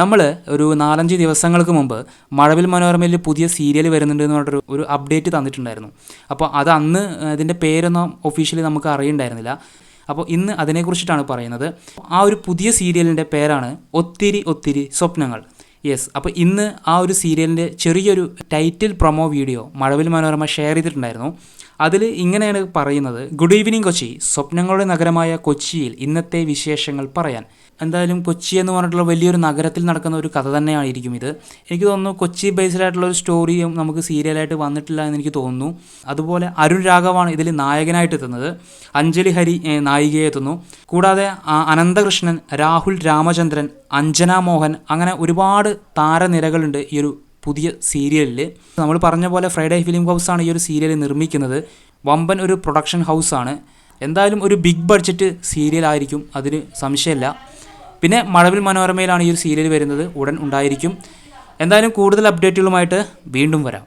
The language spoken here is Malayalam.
നമ്മൾ ഒരു നാലഞ്ച് ദിവസങ്ങൾക്ക് മുമ്പ് മഴവിൽ മനോരമയിൽ പുതിയ സീരിയൽ വരുന്നുണ്ട് എന്ന് പറഞ്ഞിട്ട് ഒരു അപ്ഡേറ്റ് തന്നിട്ടുണ്ടായിരുന്നു. അപ്പോൾ അത് അന്ന് അതിന്റെ പേരൊന്നും ഒഫീഷ്യലി നമുക്ക് അറിയണ്ടായിരുന്നില്ല. അപ്പോൾ ഇന്ന് അതിനെക്കുറിച്ചിട്ടാണ് പറയുന്നത്. ആ ഒരു പുതിയ സീരിയലിന്റെ പേരാണ് ഒത്തിരി ഒത്തിരി സ്വപ്നങ്ങൾ. യെസ് അപ്പോൾ ഇന്ന് ആ ഒരു സീരിയലിന്റെ ചെറിയൊരു title promo video Mazhavil Manorama share ചെയ്തിട്ടുണ്ടായിരുന്നു. അതിൽ ഇങ്ങനെയാണ് പറയുന്നത്. Good evening Kochi. സ്വപ്നങ്ങളുടെ നഗരമായ കൊച്ചിയിൽ ഇന്നത്തെ വിശേഷങ്ങൾ പറയാൻ. എന്തായാലും കൊച്ചി എന്ന് പറഞ്ഞിട്ടുള്ള വലിയൊരു നഗരത്തിൽ നടക്കുന്ന ഒരു കഥ തന്നെയായിരിക്കും ഇത്. എനിക്ക് തോന്നുന്നു കൊച്ചി ബേസ്ഡ് ആയിട്ടുള്ള ഒരു സ്റ്റോറിയും നമുക്ക് സീരിയലായിട്ട് വന്നിട്ടില്ല എന്ന് എനിക്ക് തോന്നുന്നു. അതുപോലെ അരുൺ രാഘവാണ് ഇതിൽ നായകനായിട്ട് എത്തുന്നത്. അഞ്ജലി ഹരി നായികയെ എത്തുന്നു. കൂടാതെ അനന്തകൃഷ്ണൻ രാഹുൽ രാമചന്ദ്രൻ അഞ്ജന മോഹൻ അങ്ങനെ ഒരുപാട് താരനിരകളുണ്ട് ഈ ഒരു പുതിയ സീരിയലിൽ നമ്മൾ പറഞ്ഞ പോലെ ഫ്രൈഡേ ഫിലിം ഹൗസ് ആണ് ഈ ഒരു സീരിയൽ നിർമ്മിക്കുന്നത്. വമ്പൻ ഒരു പ്രൊഡക്ഷൻ ഹൗസ് ആണ്. എന്തായാലും ഒരു ബിഗ് ബഡ്ജറ്റ് സീരിയൽ ആയിരിക്കും അതിന് സംശയമില്ല. പിന്നെ മഴവിൽ മനോരമയിലാണ് ഈ ഒരു സീരിയൽ വരുന്നത് ഉടൻ ഉണ്ടായിരിക്കും. എന്തായാലും കൂടുതൽ അപ്ഡേറ്റുകളുമായിട്ട് വീണ്ടും വരാം.